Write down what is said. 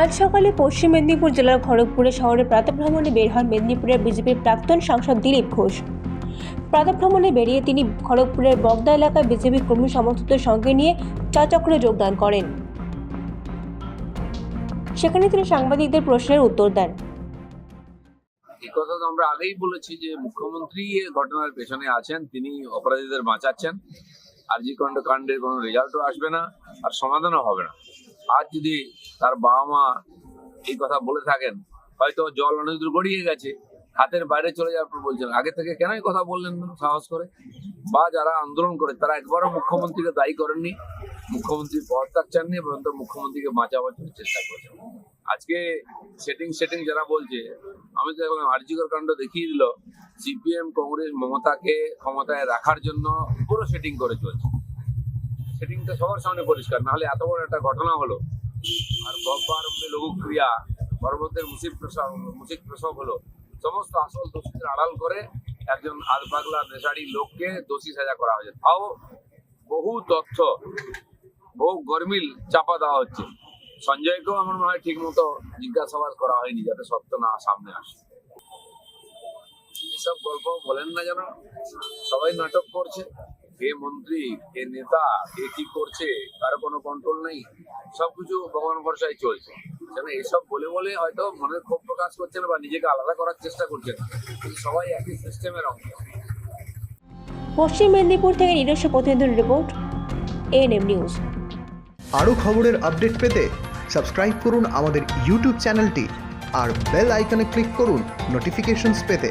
আজ সকালে পশ্চিম মেদিনীপুর জেলার খড়গপুরে শহরে প্রাতভ্রমণে বের হন মেদিনীপুরের বিজেপির প্রাক্তন সাংসদ দিলীপ ঘোষ। প্রাতভ্রমণে বেরিয়ে তিনি খড়গপুরের বগদা এলাকায় বিজেপি কর্মী সমর্থকদের সঙ্গে নিয়ে চক্রে যোগদান করেন। সেখানে তিনি সাংবাদিকদের প্রশ্নের উত্তর দেন। কথা তো আমরা আগেই বলেছি যে মুখ্যমন্ত্রী ঘটনার পেছনে আছেন, তিনি অপরাধীদের বাঁচাচ্ছেন। আরজি কাণ্ড কাণ্ডের কোনো রেজাল্টও আসবে না, আর সমাধানও হবে না। আজ যদি তার বাবা মা এই কথা বলে থাকেন, হয়তো জল অনেক দূর গড়িয়ে গেছে, হাতের বাইরে চলে যাওয়ার পর বলছেন, আগে থেকে কেন কথা বললেন না? সাহস করে? বা যারা আন্দোলন করে, তারা একবারও মুখ্যমন্ত্রীকে দায়ী করেননি, মুখ্যমন্ত্রী পদত্যাগ চাননি, বরঞ্চ মুখ্যমন্ত্রীকে বাঁচাবার জন্য চেষ্টা করেছেন। আজকে সেটিং সেটিং যারা বলছে, আমি তো এখন আরজিকর কাণ্ড দেখিয়ে দিল, সিপিএম, কংগ্রেস, মমতাকে ক্ষমতায় রাখার জন্য পুরো সেটিং করে চলছে। সেটিংটা সবার সামনে পরিষ্কার, নাহলে এত বড় একটা ঘটনা হলো। আর গব্বার লঘু ক্রিয়া পর্বতের মুসিক প্রসব মুসিক প্রসব হলো। সমস্ত আসল দোষীদের আড়াল করে একজন আলপাগলা নেশারি লোককে দোষী সাজা করা হয়েছে। তাও বহু তথ্য, বহু গরমিল চাপা দেওয়া হচ্ছে। সঞ্জয়কেও আমার মনে হয় ঠিক মতো জিজ্ঞাসাবাদ করা হয়নি, যাতে সত্য না সামনে আসে। এসব গল্প বলেন না যেন, সবাই নাটক করছে। কে মন্ত্রী কে নেতা কে কি করছে? তার কোনো কন্ট্রোল নেই? সবকিছু ভগবান ভরসায় চলছে। যেন এসব বলে বলে হয়তো মনের ক্ষোভ প্রকাশ করছেন বা নিজেকে আলাদা করার চেষ্টা করছেন কিন্তু সবাই একই সিস্টেমের অংশ। পশ্চিম মেদিনীপুর থেকে নিজস্ব প্রতিনিধির রিপোর্ট এএনএম নিউজ আরও খবরের আপডেট পেতে সাবস্ক্রাইব করুন আমাদের ইউটিউব চ্যানেলটি আর বেল আইকনে ক্লিক করুন নোটিফিকেশনস পেতে।